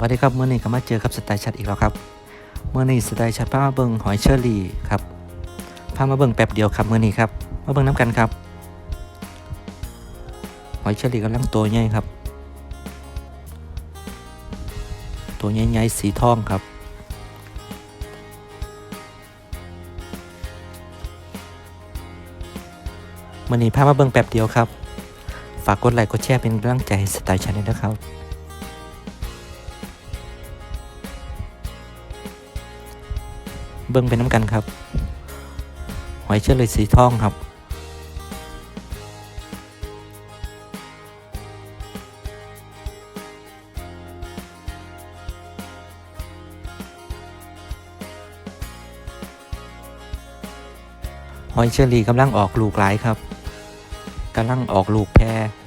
วัสดีครับเมื่อนี้ก็มาเจอกับสไตล์ชัดอีกแล้วครับเมื่อนี้สไตล์ชัดพามาเบิ่งหอยเชอรี่ครับพามาเบิ่งแป๊บเดียวครับเมื่อนี้ครับมาเบิ่งน้ำกันครับ หอยเชอรี่กำลังตัวใหญ่ครับ ตัวใหญ่ๆสีทองครับเมื่อนี้พามาเบิ่งแป๊บเดียวครับ ฝากกดไลค์กดแชร์เป็นกำลังใจให้สไตล์ชันด้วยนะครับ เบิ่งเป็นน้ำกันครับ หอยเชอรี่สีทองครับหอยเชอรี่กำลังออกลูกหลายครับกำลังออกลูกแพร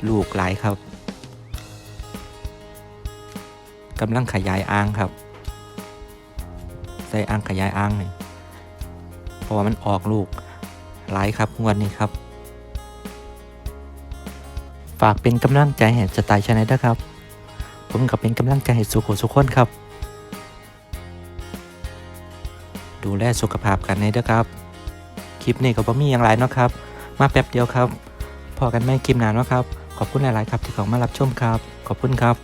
ลูกหลายครับกำลังขยายอ่างครับ ใส่อ่างขยายอ่างนี่เพราะว่ามันออกลูกหลายครับงวดนี้ครับ ฝากเป็นกำลังใจให้สไตล์ชาแนลด้วยครับ ผมกับเป็นกำลังใจให้สุขสุขคนครับ ดูแลสุขภาพกันในเด้อครับ คลิปนี้ก็บ่มีอย่างไรเนาะครับ มาแป๊บเดียวครับ พอกันไม่คลิปนานเนาะครับ ขอบคุณหลาย ๆ ครับที่เข้ามารับชมครับ ขอบคุณครับ